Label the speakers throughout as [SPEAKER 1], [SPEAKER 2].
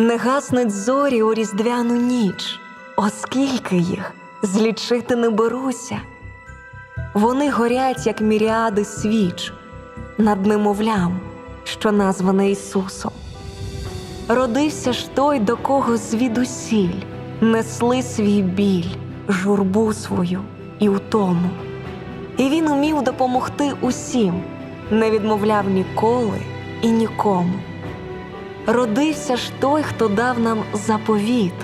[SPEAKER 1] Не гаснуть зорі у різдвяну ніч, оскільки їх злічити не беруся. Вони горять, як міріади свіч над немовлям, що назване Ісусом. Родився ж той, до кого звідусіль несли свій біль, журбу свою і утому. І він умів допомогти усім, не відмовляв ніколи і нікому. Родився ж той, хто дав нам заповіт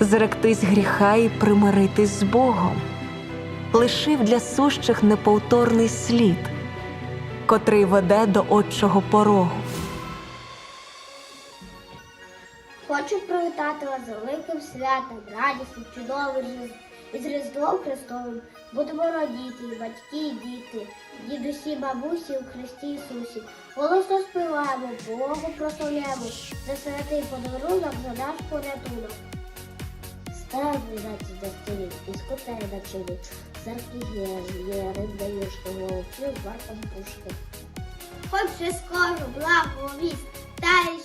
[SPEAKER 1] зректись гріха і примиритись з Богом, лишив для сущих неповторний слід, котрий веде до отчого порогу.
[SPEAKER 2] Хочу привітати вас з великим святом, радісним, чудовим Різ- із Різдвом Христовим. Будемо радіти, і батьки, і діти, дідусі, бабусі у Христі Ісусі. Голосно співаємо, Богу прославляємо, за святий подарунок, за наш порятунок. Стара двенадцять до столі, із котей начали, церкві є, є, риб даєш, голубців, вартом пушки. Хоч вже скоро благовість, та ще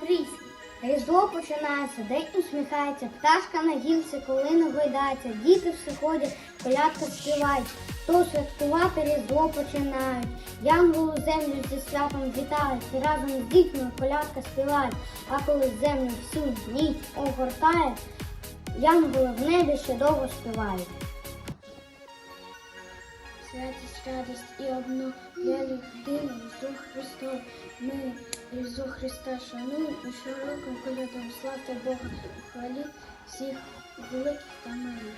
[SPEAKER 2] прісні. Різдво починається, день усміхається, пташка на гілці, колина гойдається, діти все ходять, колядка співають, то святкувати різдво починають. Янголу землю зі святом вітають, і разом з дітьми колядка співають, а коли землю всю ніч огортає, Янголи в небі ще довго співають. Святість, радість і одно для людини, Ісус Христос. Ми Ісус Христа шануємо і широким колядом славте Бога, хвалі всіх великих та малих.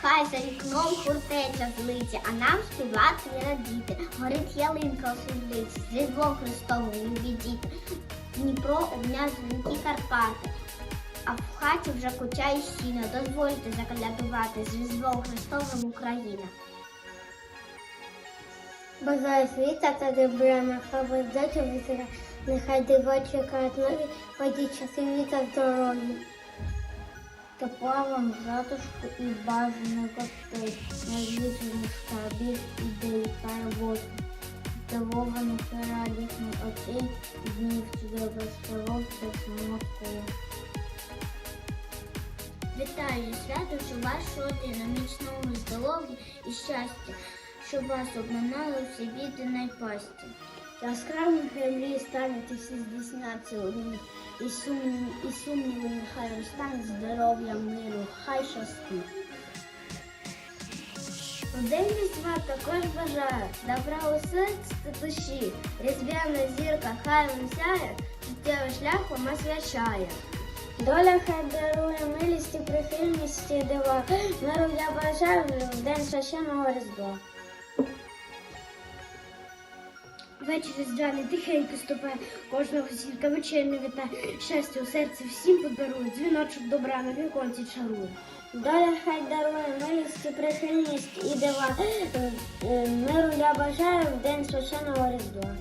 [SPEAKER 2] Хай за вікном фортеця злиться, а нам співати і радіти. Горить ялинка у світлиці, з Різдвом Христовим любі діти. Дніпро обняв дзвінки Карпати. А в хаті вже кутя і сіно. Дозвольте заколядувати з Різдвом Христовим Україна. Бажаю світа та добра, нехай воздача вітера, нехай дива чекають нові, ході часи віта здоров'я. Тепла вам затишку і бажаних гостей, незвичайних скарбів ідей та роботи. Здивованих і радісних очей, днів чудових здоров та самотку. Вітаю щоб вашу родину міцного здоров'я і щастя, щоб вас обминали всі біди найпасті. Яскраві мрії стануть і всі здійсняться у і сумніви, і сумніви нехай розтане здоров'я, миру, хай щастить. У день різдва також бажаю добра у серці та душі, різдвяна зірка хай вам сяє, життєвий шлях вам освячає. Доля хай дарує милість і прихильність і дива. Миру я бажаю в день священного Різдва. Вечір різдвяний тихенько ступає, кожного сілька вечірня вітає, щастя у серці всім подарує, дзвіночок добра на віконці чарує. Доля хай дарує милість і прихильність і дива. Е, е, Миру я бажаю в день священного. Різдва!